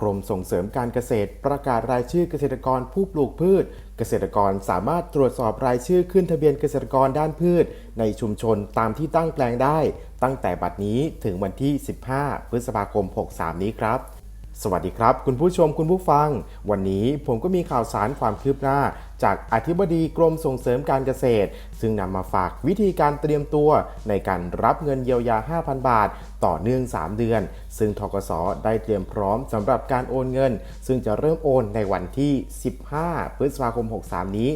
กรมส่งเสริมการเกษตรประกาศรายชื่อเกษตรกรผู้ปลูกพืช เกษตรกรสามารถตรวจสอบรายชื่อขึ้นทะเบียนเกษตรกรด้านพืช ในชุมชนตามที่ตั้งแปลงได้ ตั้งแต่บัดนี้ถึงวันที่ 15 พฤษภาคม 63 นี้ครับ สวัสดีครับ คุณผู้ชมคุณผู้ฟัง วันนี้ผมก็มีข่าวสารความคืบหน้า จากอธิบดีกรมส่งเสริมการเกษตร ซึ่งนำมาฝากวิธีการเตรียมตัวในการรับเงินเยียวยา 5,000 บาท ต่อเนื่อง 3 เดือน ซึ่งทกสได้เตรียมพร้อมสำหรับการโอนเงิน ซึ่งจะเริ่มโอนในวันที่ 15 พฤษภาคม 63 นี้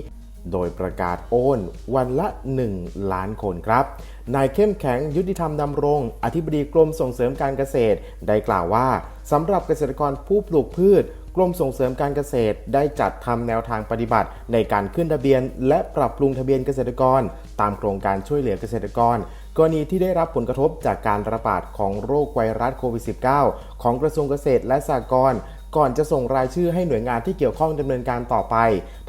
โดยประกาศโอนวันละ 1 ล้านคนครับ นายเข้มแข็งยุติธรรมดำรง อธิบดีกรมส่งเสริมการเกษตร ได้กล่าวว่าสำหรับเกษตรกรผู้ปลูกพืชกรมส่งเสริมการเกษตรได้จัดทำแนวทางปฏิบัติ ในการขึ้นทะเบียน และปรับปรุงทะเบียนเกษตรกร ตามโครงการช่วยเหลือเกษตรกร กรณีที่ได้รับผลกระทบจากการระบาดของโรคไวรัสโควิด -19 ของกระทรวงเกษตรและสหกรณ์ ก่อนจะส่งรายชื่อให้หน่วยงานที่เกี่ยวข้องดำเนินการต่อไป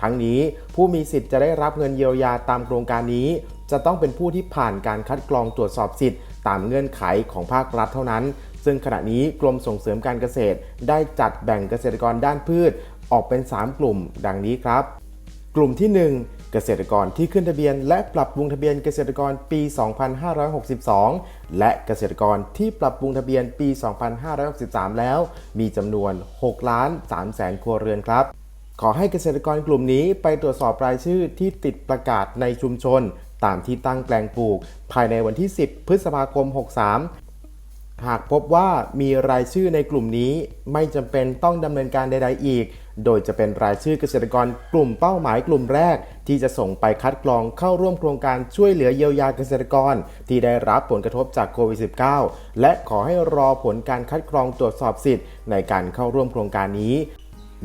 ทั้งนี้ผู้มีสิทธิ์จะได้รับเงินเยียวยาตามโครงการนี้ จะต้องเป็นผู้ที่ผ่านการคัดกรองตรวจสอบสิทธิ์ ตามเงื่อนไขของภาครัฐเท่านั้น ซึ่งขณะนี้กรมส่งเสริมการเกษตร ได้จัดแบ่งเกษตรกรด้านพืช ออกเป็น 3 กลุ่ม ดังนี้ครับ กลุ่มที่ 1 เกษตรกรที่ขึ้นทะเบียน และปรับปรุงทะเบียนเกษตรกรปี 2562 และเกษตรกรที่ปรับปรุงทะเบียนปี 2563 แล้ว มีจำนวน6ล้าน3แสนครัวเรือนครับ ขอให้เกษตรกรกลุ่มนี้ไปตรวจสอบรายชื่อที่ติดประกาศในชุมชน ตามที่ตั้งแปลงปลูก ภายในวันที่ 10 พฤษภาคม 63หากพบว่ามีรายชื่อในกลุ่มนี้ไม่จำเป็นต้องดำเนินการใด ๆ อีก โดยจะเป็นรายชื่อเกษตรกรกลุ่มเป้าหมายกลุ่มแรก ที่จะส่งไปคัดกรองเข้าร่วมโครงการช่วยเหลือเยียวยาเกษตรกร ที่ได้รับผลกระทบจากโควิด -19 และขอให้รอผลการคัดกรองตรวจสอบสิทธิ์ในการเข้าร่วมโครงการนี้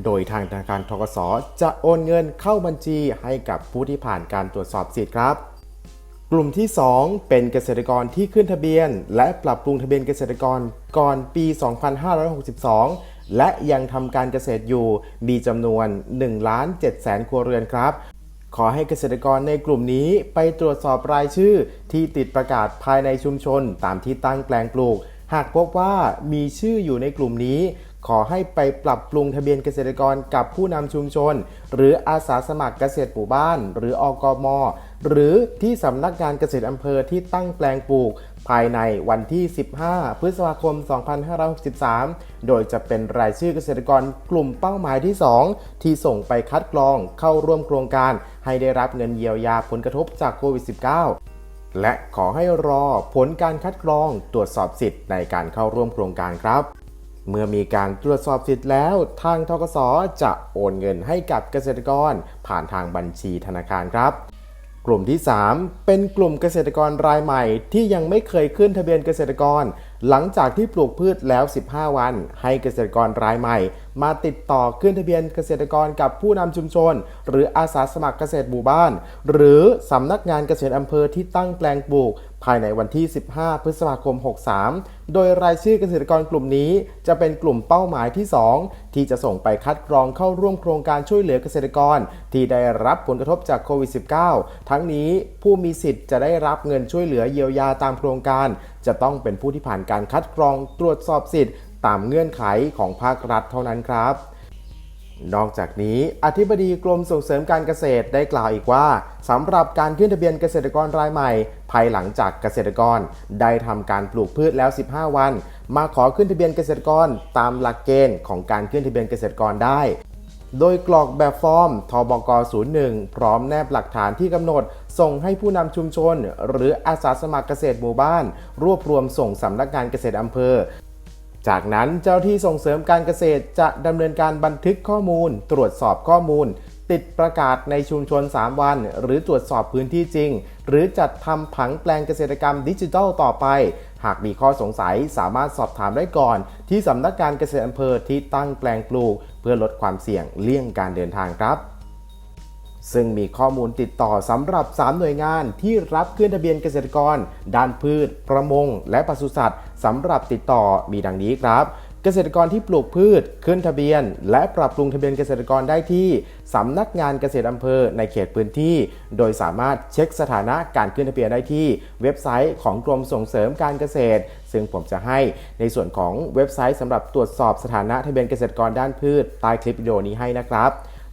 โดยทางธนาคารทกสจะโอนเงินเข้าบัญชีให้กับผู้ที่ผ่านการตรวจสอบสิทธิ์ครับ กลุ่มที่ 2 เป็นเกษตรกรที่ขึ้นทะเบียน และปรับปรุงทะเบียนเกษตรกรก่อนปี 2562 และยังทำการเกษตรอยู่มีจำนวน1ล้าน7แสนครัวเรือนครับ ขอให้เกษตรกรในกลุ่มนี้ไปตรวจสอบรายชื่อที่ติดประกาศภายในชุมชน ตามที่ตั้งแปลงปลูก หากพบว่ามีชื่ออยู่ในกลุ่มนี้ ขอให้ไปปรับปรุงทะเบียนเกษตรกรกับผู้นำชุมชน หรืออาสาสมัครเกษตรหมู่บ้าน หรืออกม หรือที่สำนักงานเกษตรอำเภอที่ตั้งแปลงปลูก ภายในวันที่ 15 พฤษภาคม 2563 โดยจะเป็นรายชื่อเกษตรกรกลุ่มเป้าหมายที่ 2 ที่ส่งไปคัดกรองเข้าร่วมโครงการ ให้ได้รับเงินเยียวยาผลกระทบจากโควิด -19 และขอให้รอผลการคัดกรองตรวจสอบสิทธิ์ในการเข้าร่วมโครงการครับ เมื่อมีการตรวจสอบสิทธิ์แล้ว ทางทกสจะโอนเงินให้กับเกษตรกร ผ่านทางบัญชีธนาคารครับ กลุ่มที่ 3 เป็นกลุ่มเกษตรกรรายใหม่ ที่ยังไม่เคยขึ้นทะเบียนเกษตรกร หลังจากที่ปลูกพืชแล้ว 15 วัน ให้เกษตรกรรายใหม่ มาติดต่อขึ้นทะเบียนเกษตรกรกับผู้นำชุมชน หรืออาสาสมัครเกษตรหมู่บ้าน หรือสำนักงานเกษตรอำเภอที่ตั้งแปลงปลูก ภายในวันที่ 15 พฤษภาคม 63 โดยรายชื่อเกษตรกรกลุ่มนี้ จะเป็นกลุ่มเป้าหมายที่ 2 ที่จะส่งไปคัดกรองเข้าร่วมโครงการช่วยเหลือเกษตรกร ที่ได้รับผลกระทบจากโควิด -19 ทั้งนี้ผู้มีสิทธิ์จะได้รับเงินช่วยเหลือเยียวยาตามโครงการ จะต้องเป็นผู้ที่ผ่านการการคัดกรองตรวจสอบสิทธิ์ ตามเงื่อนไขของภาครัฐเท่านั้นครับ นอกจากนี้อธิบดีกรมส่งเสริมการเกษตรได้กล่าวอีกว่าสำหรับการขึ้นทะเบียนเกษตรกรรายใหม่ ภายหลังจากเกษตรกรได้ทำการปลูกพืชแล้ว 15 วัน มาขอขึ้นทะเบียนเกษตรกรตามหลักเกณฑ์ของการขึ้นทะเบียนเกษตรกรได้ โดยกรอกแบบฟอร์มทบก 01 พร้อมแนบหลักฐานที่กำหนด ส่งให้ผู้นำชุมชน หรืออาสาสมัครเกษตรหมู่บ้าน รวบรวมส่งสำนักงานเกษตรอำเภอ จากนั้นเจ้าที่ส่งเสริมการเกษตรจะดำเนินการบันทึกข้อมูล ตรวจสอบข้อมูล ติดประกาศในชุมชน 3 วัน หรือตรวจสอบพื้นที่จริง หรือจัดทำผังแปลงเกษตรกรรมดิจิทัลต่อไปหากมีข้อสงสัยสามารถสอบถามได้ก่อน ที่สำนักงานเกษตรอำเภอที่ตั้งแปลงปลูก พื่อลดความเสี่ยงเลี่ยงการเดินทางครับ ซึ่งมีข้อมูลติดต่อสำหรับ 3 หน่วยงานที่รับขึ้นทะเบียนเกษตรกร ด้านพืช ประมง และปศุสัตว์สำหรับติดต่อมีดังนี้ครับ เกษตรกรที่ปลูกพืช ขึ้นทะเบียน และปรับปรุงทะเบียนเกษตรกรได้ที่สำนักงานเกษตรอำเภอในเขตพื้นที่ โดยสามารถเช็คสถานะการขึ้นทะเบียนได้ที่เว็บไซต์ของกรมส่งเสริมการเกษตร ซึ่งผมจะให้ในส่วนของเว็บไซต์สำหรับตรวจสอบสถานะทะเบียนเกษตรกรด้านพืชใต้คลิปวิดีโอนี้ให้นะครับ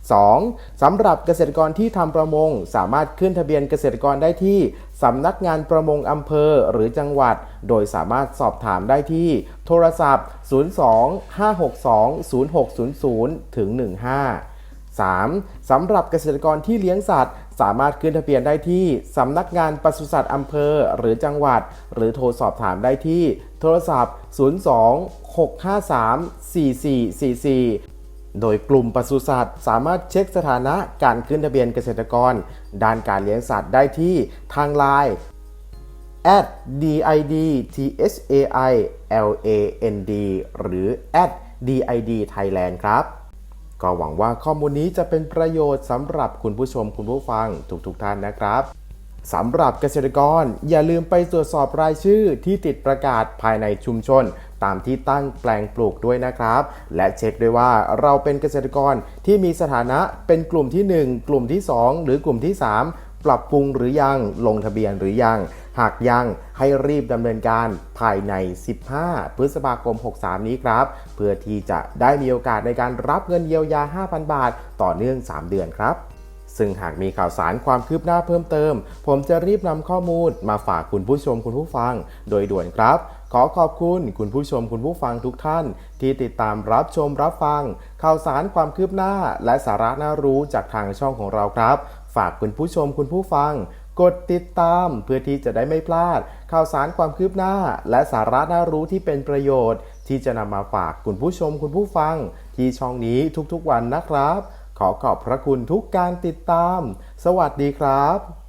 2. สำหรับเกษตรกรที่ทำประมง สามารถขึ้นทะเบียนเกษตรกรได้ที่สำนักงานประมงอำเภอหรือจังหวัด โดยสามารถสอบถามได้ที่โทรศัพท์ 02-562-0600 ถึง 15 3. สำหรับเกษตรกรที่เลี้ยงสัตว์ สามารถขึ้นทะเบียนได้ที่สำนักงานปศุสัตว์อำเภอหรือจังหวัด หรือโทรสอบถามได้ที่โทรศัพท์ 02-653-4444 โดยกลุ่มปศุสัตว์สามารถเช็คสถานะการขึ้นทะเบียนเกษตรกร ด้านการเลี้ยงสัตว์ได้ที่ทางไลน์ at did thai land หรือ at did thailand ครับ ก็หวังว่าข้อมูลนี้จะเป็นประโยชน์สำหรับคุณผู้ชมคุณผู้ฟังทุกๆทท่านนะครับสำหรับเกษตรกรอย่าลืมไปตรวจสอบรายชื่อที่ติดประกาศภายในชุมชน ตามที่ตั้งแปลงปลูกด้วยนะครับ และเช็คด้วยว่าเราเป็นเกษตรกรที่มีสถานะเป็นกลุ่มที่ 1 กลุ่มที่ 2 หรือกลุ่มที่ 3ปรับปรุงหรือยัง ลงทะเบียนหรือยัง หากยังให้รีบดำเนินการภายใน 15 พฤษภาคม 63 นี้ครับ เพื่อที่จะได้มีโอกาสในการรับเงินเยียวยา 5,000 บาท ต่อเนื่อง 3 เดือนครับ ซึ่งหากมีข่าวสารความคืบหน้าเพิ่มเติม ผมจะรีบนำข้อมูลมาฝากคุณผู้ชมคุณผู้ฟัง โดยด่วนครับ ขอขอบคุณคุณผู้ชมคุณผู้ฟังทุกท่าน ที่ติดตามรับชมรับฟัง ข่าวสารความคืบหน้า และสาระน่ารู้จากทางช่องของเราครับ ฝากคุณผู้ชมคุณผู้ฟัง กดติดตามเพื่อที่จะได้ไม่พลาด ข่าวสารความคืบหน้า และสาระน่ารู้ที่เป็นประโยชน์ ที่จะนำมาฝากคุณผู้ชมคุณผู้ฟัง ที่ช่องนี้ทุกๆวันนะครับ ขอขอบพระคุณทุกการติดตาม สวัสดีครับ